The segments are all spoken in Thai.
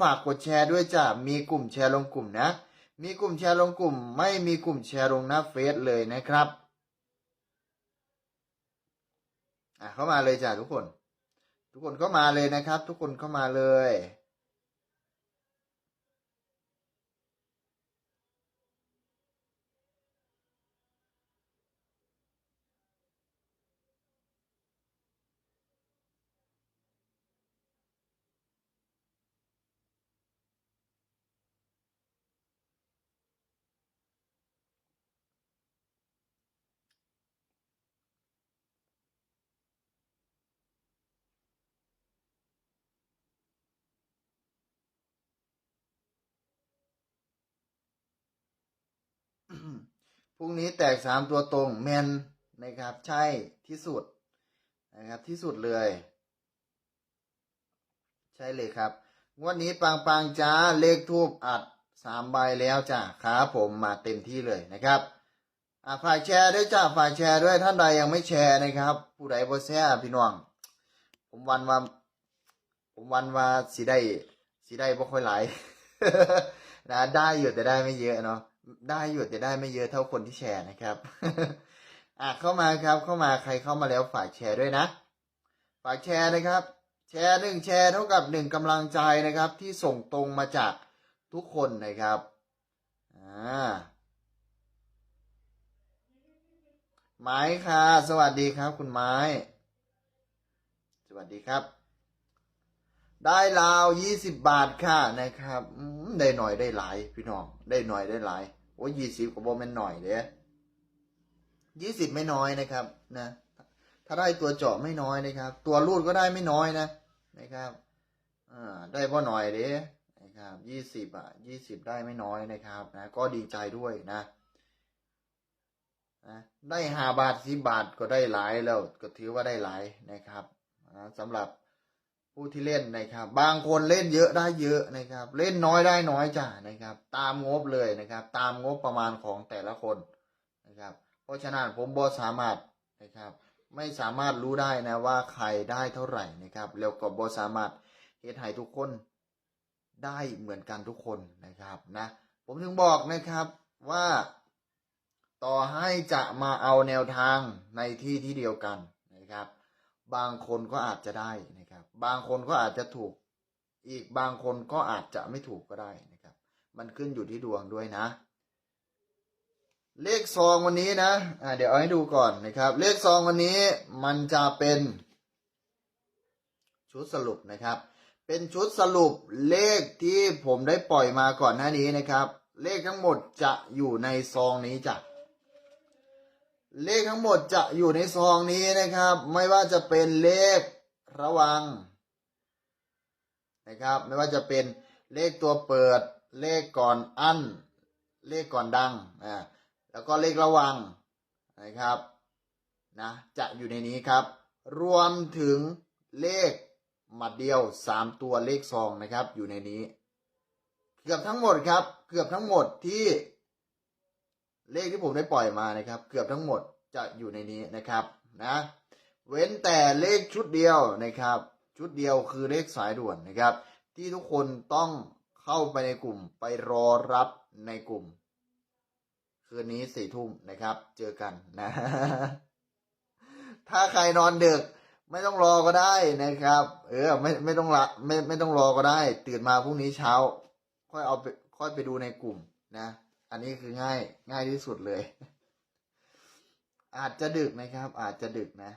ฝากกดแชร์ด้วยจ้ะมีกลุ่มแชร์ลงกลุ่มนะ มีกลุ่มแชร์ลงกลุ่ม ไม่มีกลุ่มแชร์ลงหน้าเฟซเลยนะครับอะเข้ามาเลยจ้ะทุกคน ทุกคนเข้ามาเลยนะครับ ทุกคนเข้ามาเลย พรุ่งนี้แตกสามตัวตรงแมนนะครับ ใช่ที่สุดนะครับที่สุดเลย ใช่เลยครับงวันนี้ปังปังๆจ้าเลขทูบอัดสามใบแล้วจ้าครับผมมาเต็มที่เลยนะครับอ่าฝายแชร์ด้วยจ้าฝายแชร์ด้วยท่านใดยังไม่แชร์นะครับ ผู้ใดบ่แชร์พี่น้อง ผมวันว่าผมวันว่าสีได้สีได้บ่ค่อยหลายนะได้อยู่แต่ได้ไม่เยอะเนาะ ได้อยู่แต่ได้ไม่เยอะเท่าคนที่แชร์นะครับ อะเข้ามาครับเข้ามาใครเข้ามาแล้วฝากแชร์ด้วยนะ ฝากแชร์นะครับ แชร์หนึ่งแชร์เท่ากับหนึ่งกำลังใจนะครับ ที่ส่งตรงมาจากทุกคนนะครับอ่าไม้ค่ะ สวัสดีครับ คุณไม้ สวัสดีครับ ได้ลาวยี่สิบบาทค่ะนะครับได้หน่อยได้หลาย พี่น้องได้หน่อยได้หลาย โอ้ยี่สิบก็บ่แม่นหน่อยเด้ยี่สิบไม่น้อยนะครับนะถ้าได้ตัวเจาะไม่น้อยนะครับ ตัวรูดก็ได้ไม่น้อยนะนะครับอ่าได้พอหน่อยเด้นะครับยี่สิบอะยี่สิบได้ไม่น้อยนะครับนะก็ดีใจด้วยนะนะได้ห้าบาทสิบบาทก็ได้หลายแล้วก็ถือว่าได้หลายนะครับนะสำหรับ ผู้ที่เล่นนะครับ บางคนเล่นเยอะได้เยอะนะครับ เล่นน้อยได้น้อยจ้ะนะครับ ตามงบเลยนะครับ ตามงบประมาณของแต่ละคนนะครับ เพราะฉะนั้นผมบอสามารถนะครับ ไม่สามารถรู้ได้นะว่าใครได้เท่าไหร่นะครับแล้วก็บอสามารถเฮ็ดให้ทุกคนได้เหมือนกันทุกคนนะครับนะผมถึงบอกนะครับว่าต่อให้จะมาเอาแนวทางในที่ที่เดียวกันนะครับ บางคนก็อาจจะได้นะครับ บางคนก็อาจจะถูก อีกบางคนก็อาจจะไม่ถูกก็ได้นะครับ มันขึ้นอยู่ที่ดวงด้วยนะ เลขซองวันนี้นะอ่าเดี๋ยวเอาให้ดูก่อนนะครับ เลขซองวันนี้มันจะเป็น ชุดสรุปนะครับ เป็นชุดสรุปเลขที่ผมได้ปล่อยมาก่อนหน้านี้นะครับ เลขทั้งหมดจะอยู่ในซองนี้จ้ะ เลขทั้งหมดจะอยู่ในซองนี้นะครับ ไม่ว่าจะเป็นเลขระวังนะครับ ไม่ว่าจะเป็นเลขตัวเปิด เลขก่อนอั้น เลขก่อนดังอ่าแล้วก็เลขระวังนะครับนะจะอยู่ในนี้ครับ รวมถึงเลขหมัดเดียวสามตัวเลขซองนะครับ อยู่ในนี้ เกือบทั้งหมดครับ เกือบทั้งหมดที่ เลขที่ผมได้ปล่อยมานะครับ เกือบทั้งหมดจะอยู่ในนี้นะครับนะเว้นแต่เลขชุดเดียวนะครับ ชุดเดียวคือเลขสายด่วนนะครับ ที่ทุกคนต้องเข้าไปในกลุ่มไปรอรับในกลุ่ม คืนนี้สี่ทุ่มนะครับ เจอกันนะ ถ้าใครนอนดึกไม่ต้องรอก็ได้นะครับ เออไม่ไม่ต้องละไม่ไม่ต้องรอก็ได้ ตื่นมาพรุ่งนี้เช้า ค่อยเอาไปค่อยไปดูในกลุ่มนะ อันนี้คือง่ายง่ายที่สุดเลย อาจจะดึกนะครับ อาจจะดึกนะ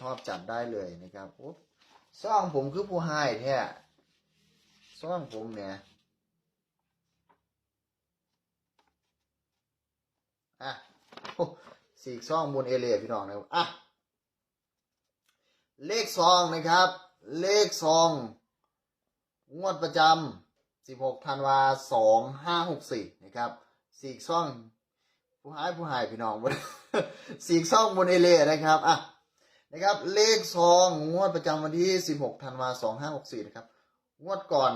ชอบจัดได้เลยนะครับโอ้ซ่องผมคือผู้ให้แท้ซ่องผมเนี่ยอะสีกซ่องมูลเอเลียพี่น้องนะครับอะเลขซองนะครับ เลขซอง งวดประจำ 16ธันวา2564 นะครับสีกซ่อง ผู้หายผู้หายพี่น้องบนสีกซ่องบนเอเลียนะครับอะนะครับเลขซองงวดประจำวันที่ 16ธันวา2564 นะครับ งวดก่อน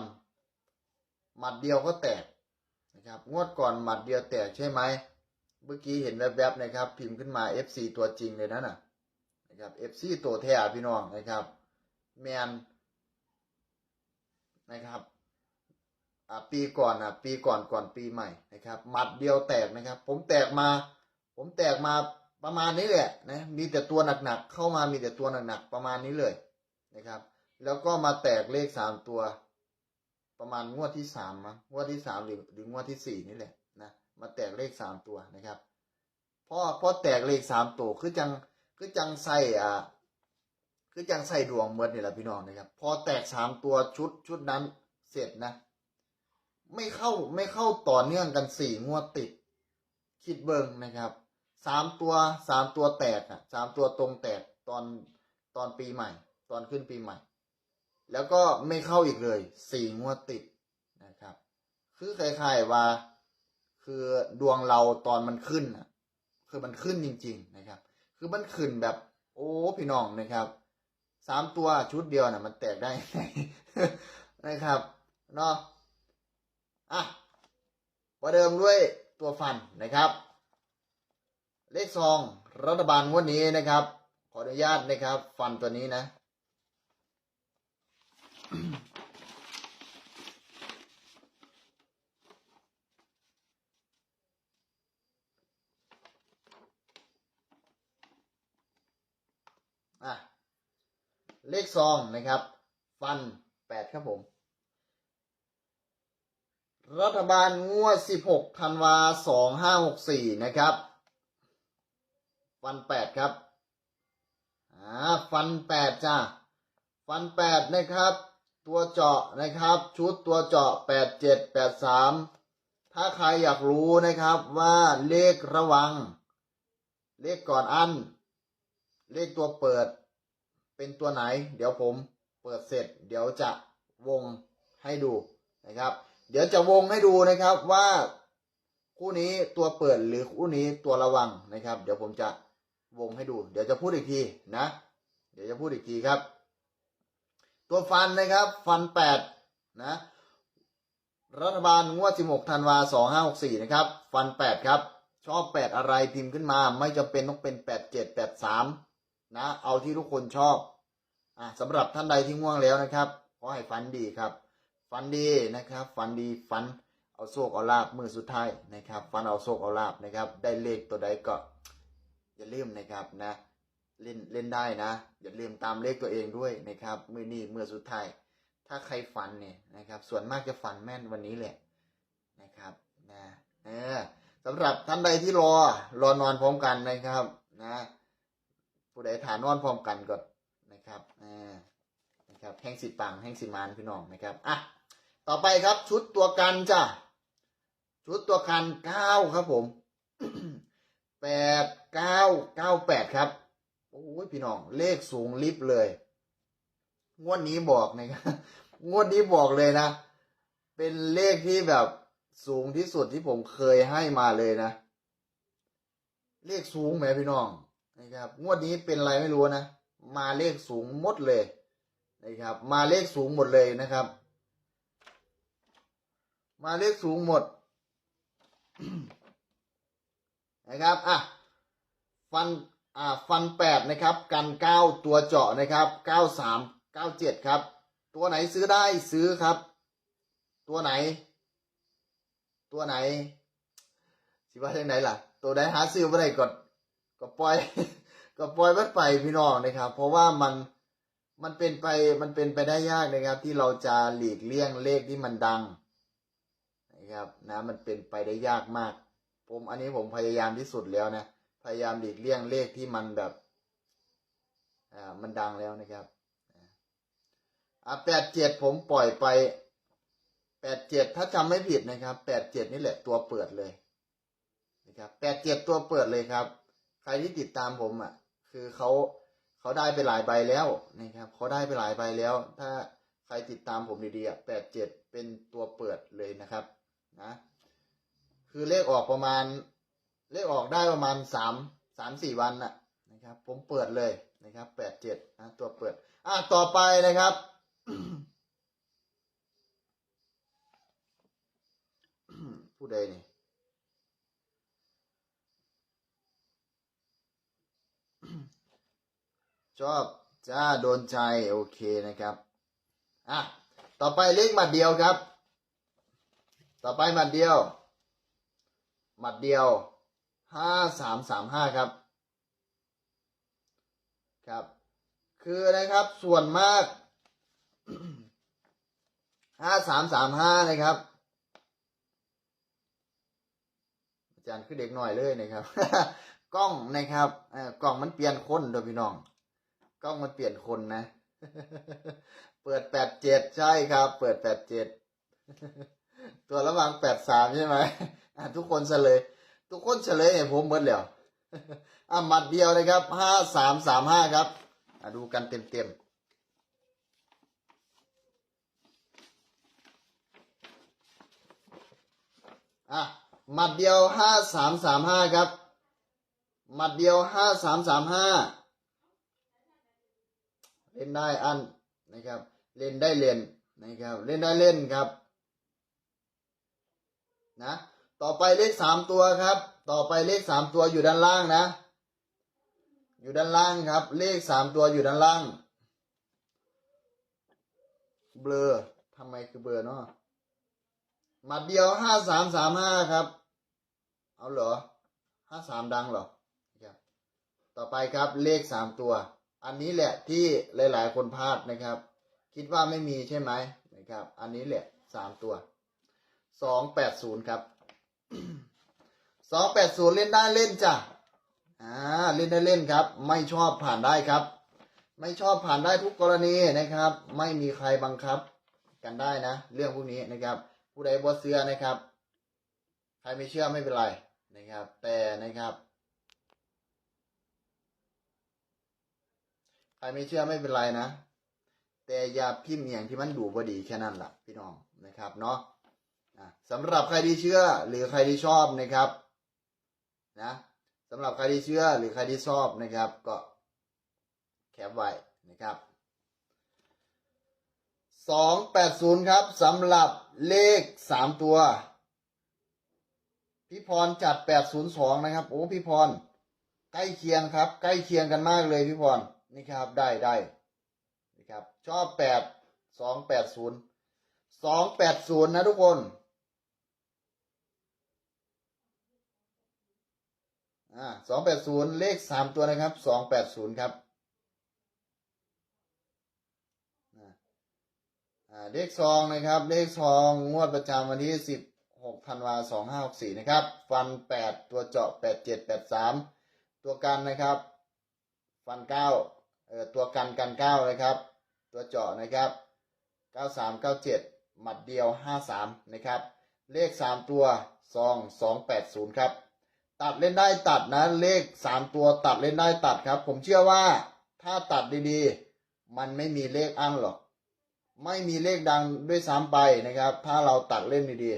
หมัดเดียวก็แตกนะครับงวดก่อนหมัดเดียวแตกใช่ไหมเมื่อกี้เห็นแวบๆนะครับ พิมพ์ขึ้นมา FC ตัวจริงเลยนะน่ะนะครับ FC ตัวแท้พี่น้องนะครับแมนนะครับ ปีก่อนอะปีก่อนก่อนปีใหม่นะครับหมัดเดียวแตกนะครับ ผมแตกมา ผมแตกมาประมาณนี้แหละนะมีแต่ตัวหนักๆเข้ามามีแต่ตัวหนักๆประมาณนี้เลยนะครับ แล้วก็มาแตกเลขสามตัว ประมาณงวดที่สามมั้งงวดที่สามหรือหรืองวดที่สี่นี่แหละนะมาแตกเลขสามตัวนะครับพอพอแตกเลขสามตัวคือจังคือจังใส่อ่าคือจังใส่ดวงเมื่อนี่แหละพี่น้องนะครับ พอแตกสามตัวชุดชุดนั้นเสร็จนะ ไม่เข้าไม่เข้าต่อเนื่องกันสี่งวดติด คิดเบิงนะครับสามตัวสามตัวแตกอะสามตัวตรงแตกตอนตอนปีใหม่ ตอนขึ้นปีใหม่ แล้วก็ไม่เข้าอีกเลยสี่งวดติดนะครับ คือคล้ายๆว่า คือดวงเราตอนมันขึ้นอะ คือมันขึ้นจริง ๆนะครับ คือมันขึ้นแบบ โอ้พี่น้องนะครับสามตัวชุดเดียวน่ะ มันแตกได้นะครับเนาะ อะประเดิมด้วยตัวฟันนะครับ เลขซองรัฐบาลงวดนี้นะครับ ขออนุญาตนะครับ ฟันตัวนี้นะ อะ เลขซองนะครับ ฟันแปดครับผม รัฐบาลงวด 16 ธันวา 2564 นะครับ ฟันแปดครับ อ่า ฟันแปดจ้า ฟันแปดนะครับ ตัวเจาะนะครับ ชุดตัวเจาะแปดเจ็ดแปดสามถ้าใครอยากรู้นะครับว่าเลขระวัง เลขก่อนอัน เลขตัวเปิด เป็นตัวไหน เดี๋ยวผมเปิดเสร็จ เดี๋ยวจะวงให้ดูนะครับ เดี๋ยวจะวงให้ดูนะครับว่าคู่นี้ตัวเปิดหรือคู่นี้ตัวระวังนะครับ เดี๋ยวผมจะวงให้ดู เดี๋ยวจะพูดอีกทีนะ เดี๋ยวจะพูดอีกทีครับ ตัวฟันนะครับ ฟันแปดนะ รัฐบาลงวด16ธันวา2564นะครับ ฟัน8ครับ ชอบ8อะไรพิมพ์ขึ้นมา ไม่จำเป็นต้องเป็น87 83นะ เอาที่ทุกคนชอบ อะสำหรับท่านใดที่ง่วงแล้วนะครับ ขอให้ฟันดีครับ ฟันดีนะครับฟันดีฟันเอาโชคเอาลาบมือสุดท้ายนะครับฟันเอาโชคเอาลาบนะครับ ได้เลขตัวใดก็อย่าลืมนะครับนะเล่นเล่นได้นะ อย่าลืมตามเลขตัวเองด้วยนะครับมือนี้มือสุดท้าย ถ้าใครฝันเนี่ยนะครับ ส่วนมากจะฝันแม่นวันนี้แหละนะครับนะเออสำหรับท่านใดที่รอรอนอนพร้อมกันนะครับนะผู้ใดฐานนอนพร้อมกันก็นะครับอ่านะครับแห่งสิปังแห่งสิมานพี่น้องนะครับอะ ต่อไปครับชุดตัวกันจ้ะ ชุดตัวกันเก้าครับผมแปดเก้าเก้าแปดครับโอ้ยพี่น้องเลขสูงลิฟต์เลย งวดนี้บอกนะครับงวดนี้บอกเลยนะ เป็นเลขที่แบบสูงที่สุดที่ผมเคยให้มาเลยนะ เลขสูงไหมพี่น้องนะครับ งวดนี้เป็นอะไรไม่รู้นะ มาเลขสูงหมดเลยนะครับ มาเลขสูงหมดเลยนะครับ มาเลขสูงหมดนะครับ อะ ฟัน อ่า ฟันแปดนะครับ กันเก้าตัวเจาะนะครับเก้าสามเก้าเจ็ดครับ ตัวไหนซื้อได้ซื้อครับ ตัวไหน ตัวไหนสิว่าจังไหนล่ะ ตัวไหนหาซื้อไม่ได้ก็ก็ปล่อย ก็ปล่อยมันไปพี่น้องนะครับ เพราะว่ามันมันเป็นไปมันเป็นไปได้ยากนะครับ ที่เราจะหลีกเลี่ยงเลขที่มันดัง นะครับนะมันเป็นไปได้ยากมาก ผมอันนี้ผมพยายามที่สุดแล้วนะ พยายามหลีกเลี่ยงเลขที่มันแบบอ่ามันดังแล้วนะครับอ่าแปดเจ็ดผมปล่อยไปแปดเจ็ดถ้าจำไม่ผิดนะครับแปดเจ็ดนี่แหละตัวเปิดเลยนะครับแปดเจ็ดตัวเปิดเลยครับ ใครที่ติดตามผมอะ คือเขาเขาได้ไปหลายใบแล้วนะครับเขาได้ไปหลายใบแล้ว ถ้าใครติดตามผมดีๆอะแปดเจ็ดเป็นตัวเปิดเลยนะครับ นะคือเลขออกประมาณ เลขออกได้ประมาณสามสามสี่วันน่ะนะครับ ผมเปิดเลยนะครับแปดเจ็ดนะตัวเปิด อะต่อไปนะครับผู้ใดนี่ชอบจ้าโดนใจโอเคนะครับ อะ ต่อไปเลขหมัดเดียวครับ ต่อไปหมัดเดียว หมัดเดียวห้าสามสามห้าครับ ครับ คือนะครับส่วนมากห้าสามสามห้านะครับ อาจารย์คือเด็กหน่อยเลยนะครับ กล้องนะครับกล้องมันเปลี่ยนคนโดยพี่น้อง กล้องมันเปลี่ยนคนนะ เปิดแปดเจ็ดใช่ครับ เปิดแปดเจ็ด ตัวระว่างแปดสามใช่ไหมทุกคนเฉลย ทุกคนเฉลยให้ผมเบิดแล้วอะหมัดเดียวเลยครับห้าสามสามห้าครับดูกันเต็มเต็มอะหมัดเดียวห้าสามสามห้าครับหมัดเดียวห้าสามสามห้าเล่นได้อันนะครับ เล่นได้เล่นนะครับ เล่นได้เล่นครับ นะต่อไปเลขสามตัวครับ ต่อไปเลขสามตัวอยู่ด้านล่างนะ อยู่ด้านล่างครับ เลขสามตัวอยู่ด้านล่าง เบลอทำไมคือเบลอเนาะหมัดเดียวห้าสามสามห้าครับ เอาเหรอห้าสามดังเหรอครับต่อไปครับเลขสามตัว อันนี้แหละที่หลาย ๆ คนพลาดนะครับ คิดว่าไม่มีใช่ไหมนะครับ อันนี้แหละสามตัว สองแปดศูนย์ครับสองแปดศูนย์เล่นได้เล่นจ้ะอ่าเล่นได้เล่นครับ ไม่ชอบผ่านได้ครับ ไม่ชอบผ่านได้ทุกกรณีนะครับ ไม่มีใครบังคับ กันได้นะ เรื่องพวกนี้นะครับ ผู้ใดบ่เชื่อนะครับ ใครไม่เชื่อไม่เป็นไรนะครับ แต่นะครับใครไม่เชื่อไม่เป็นไรนะ แต่อย่าพิมพ์อย่างที่มันดูบดีแค่นั้นแหละพี่น้องนะครับเนาะ สำหรับใครที่เชื่อหรือใครที่ชอบนะครับนะสำหรับใครที่เชื่อหรือใครที่ชอบนะครับ ก็แคปไว้นะครับสองแปดศูนย์ครับสำหรับเลขสามตัวพี่พรจัดแปดศูนย์สองนะครับโอ้พี่พรใกล้เคียงครับ ใกล้เคียงกันมากเลยพี่พรนี่ครับได้ได้นะครับชอบแปดสองแปดศูนย์สองแปดศูนย์นะทุกคน อ่าสองแปดศูนย์เลขสามตัวนะครับสองแปดศูนย์ครับอ่าเลขซองนะครับ เลขซองงวดประจำวันที่สิบหกธันวาสองห้าหกสี่นะครับ ฟันแปดตัวเจาะแปดเจ็ดแปดสามตัวกันนะครับ ฟันเก้าเอ่อตัวกันกันเก้านะครับ ตัวเจาะนะครับเก้าสามเก้าเจ็ดหมัดเดียวห้าสามนะครับ เลขสามตัวซองสองแปดศูนย์ครับ ตัดเล่นได้ตัดนะเลขสามตัวตัดเล่นได้ตัดครับ ผมเชื่อว่าถ้าตัดดีๆ มันไม่มีเลขอั้นหรอก ไม่มีเลขดังด้วยซ้ำไปนะครับ ถ้าเราตัดเล่นดี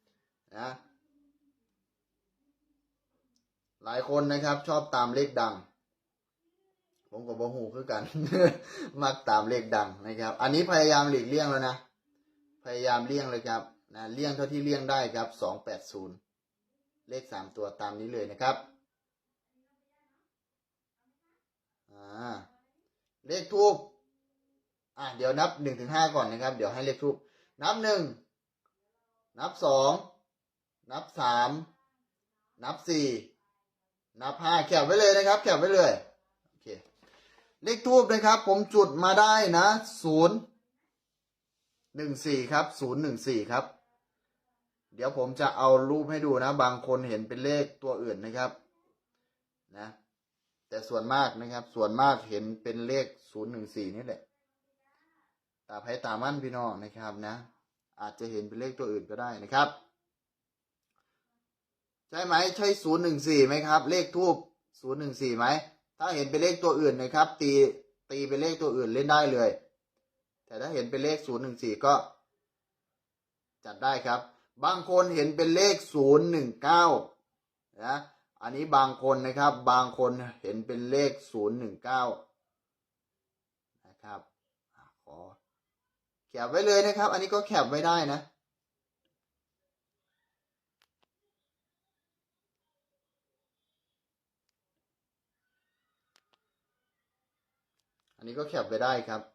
ๆนะหลายคนนะครับ ชอบตามเลขดัง ผมกับบ่หูคือกัน มักตามเลขดังนะครับ อันนี้พยายามหลีกเลี่ยงแล้วนะ พยายามเลี่ยงเลยครับนะเลี่ยงเท่าที่เลี่ยงได้ครับสองแปดศูนย์ เลขสามตัวตามนี้เลยนะครับเลขทูบอะเดี๋ยวนับหนึ่งถึงห้าก่อนนะครับ เดี๋ยวให้เลขทูบนับหนึ่งนับสองนับสามนับสี่นับห้าแคบไว้เลยนะครับ แคบไว้เลยโอเคเลขทูบนะครับ ผมจุดมาได้นะศูนย์หนึ่งสี่ครับศูนย์หนึ่งสี่ครับ เดี๋ยวผมจะเอารูปให้ดูนะ บางคนเห็นเป็นเลขตัวอื่นนะครับ นะ แต่ส่วนมากนะครับ ส่วนมากเห็นเป็นเลขศูนย์หนึ่งสี่นี่แหละตาไพ่ตามั่นพี่น้องนะครับนะ อาจจะเห็นเป็นเลขตัวอื่นก็ได้นะครับ ใช่ไหมใช่ศูนย์หนึ่งสี่ไหมครับ เลขทูบศูนย์หนึ่งสี่ไหมถ้าเห็นเป็นเลขตัวอื่นนะครับ ตีตีเป็นเลขตัวอื่นเล่นได้เลย แต่ถ้าเห็นเป็นเลขศูนย์หนึ่งสี่ก็จัดได้ครับ บางคนเห็นเป็นเลขศูนย์หนึ่งเก้านะอันนี้บางคนนะครับ บางคนเห็นเป็นเลขศูนย์หนึ่งเก้านะครับอะขอแคปไว้เลยนะครับ อันนี้ก็แคปไว้ได้นะอันนี้ก็แคปไว้ได้ครับ